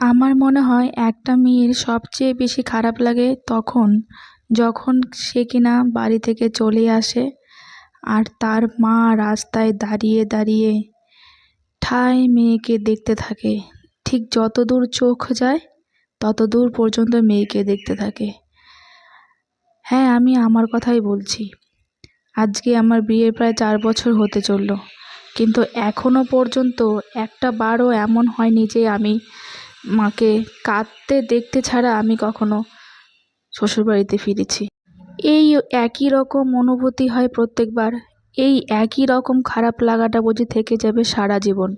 আমার মনে হয় একটা মেয়ের সবচেয়ে বেশি খারাপ লাগে তখন, যখন সে কিনা বাড়ি থেকে চলে আসে আর তার মা রাস্তায় দাঁড়িয়ে দাঁড়িয়ে ঠায় মেয়েকে দেখতে থাকে। ঠিক যত দূর চোখ যায় তত দূর পর্যন্ত মেয়েকে দেখতে থাকে। হ্যাঁ আমি আমার কথাই বলছি। আজকে আমার বিয়ের প্রায় চার বছর হতে চলল। কিন্তু এখনও পর্যন্ত একটা বারও এমন হয়নি যে আমি মাকে কাঁদতে দেখতে ছাড়া আমি কখনো শ্বশুরবাড়িতে ফিরেছি। এই একই রকম অনুভূতি হয় প্রত্যেকবার। এই একই রকম খারাপ লাগাটা বুঝি থেকে যাবে সারা জীবন,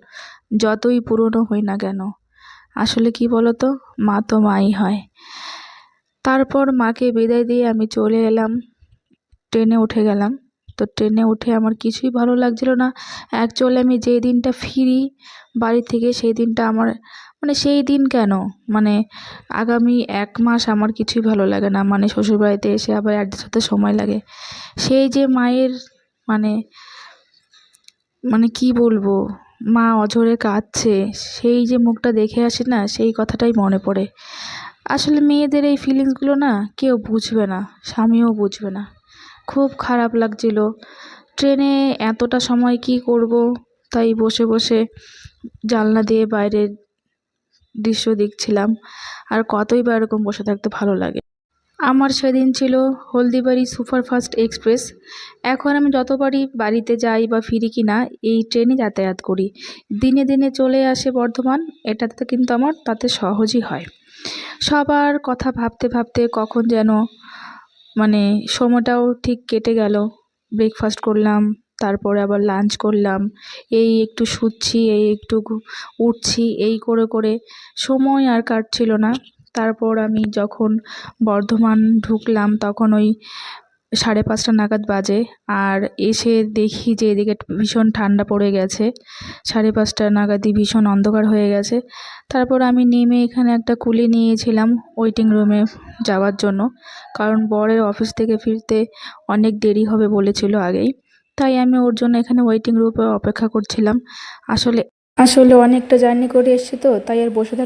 যতই পুরনো হই না কেন। আসলে কি বলতো? মা তো মাই হয়। তারপর মাকে বিদায় দিয়ে আমি চলে এলাম। ট্রেনে উঠে গেলাম। তো ট্রেনে উঠে আমার কিছুই ভালো লাগছিল না। অ্যাকচুয়ালি আমি যেই দিনটা ফিরি বাড়ি থেকে, সেই দিনটা আমার মানে সেই দিন কেন? মানে আগামী এক মাস আমার কিছুই ভালো লাগে না। মানে শ্বশুরবাড়িতে এসে আবার অ্যাডজাস্ট হতে সময় লাগে। সেই যে মায়ের মানে মানে কি বলব? মা অঝরে কাঁদছে। সেই যে মুখটা দেখে আসে না, সেই কথাটাই মনে পড়ে। আসলে মেয়েদের এই ফিলিংসগুলো না কেউ বুঝবে না, স্বামীও বুঝবে না। খুব খারাপ লাগছিল। ট্রেনে এতটা সময় কি করব? তাই বসে বসে জানলা দিয়ে বাইরের দৃশ্য দেখছিলাম। আর কতই বা এরকম বসে থাকতে ভালো লাগে। আমার সেদিন ছিল হলদিবাড়ি সুপারফাস্ট এক্সপ্রেস। এখন আমি যতবারই বাড়িতে যাই বা ফিরি কি না এই ট্রেনে যাতায়াত করি। দিনে দিনে চলে আসে বর্ধমান, এটাতে কিন্তু আমার তাতে সহজই হয়। সবার কথা ভাবতে ভাবতে কখন যেন মানে সময়টাও ঠিক কেটে গেল। ব্রেকফাস্ট করলাম তারপরে আবার লাঞ্চ করলাম। এই একটু শুচ্ছি, এই একটু উঠছি, এই করে করে। সময় আর কাটছিল না। তারপর আমি যখন বর্ধমান ঢুকলাম তখন ওই সাড়ে পাঁচটা নাগাদ বাজে। আর এসে দেখি যে এদিকে ভীষণ ঠান্ডা পড়ে গেছে। সাড়ে পাঁচটা নাগাদই ভীষণ অন্ধকার হয়ে গেছে। তারপর আমি নেমে এখানে একটা কুলি নিয়েছিলাম ওয়েটিং রুমে যাওয়ার জন্য। কারণ বরের অফিস থেকে ফিরতে অনেক দেরি হবে বলেছিল আগেই। তাই আমি ওর জন্য এখানে ওয়েটিং রুমে অপেক্ষা করছিলাম। আসলে আসলে অনেকটা জার্নি করে এসেছি তো, তাই আর বসে থাক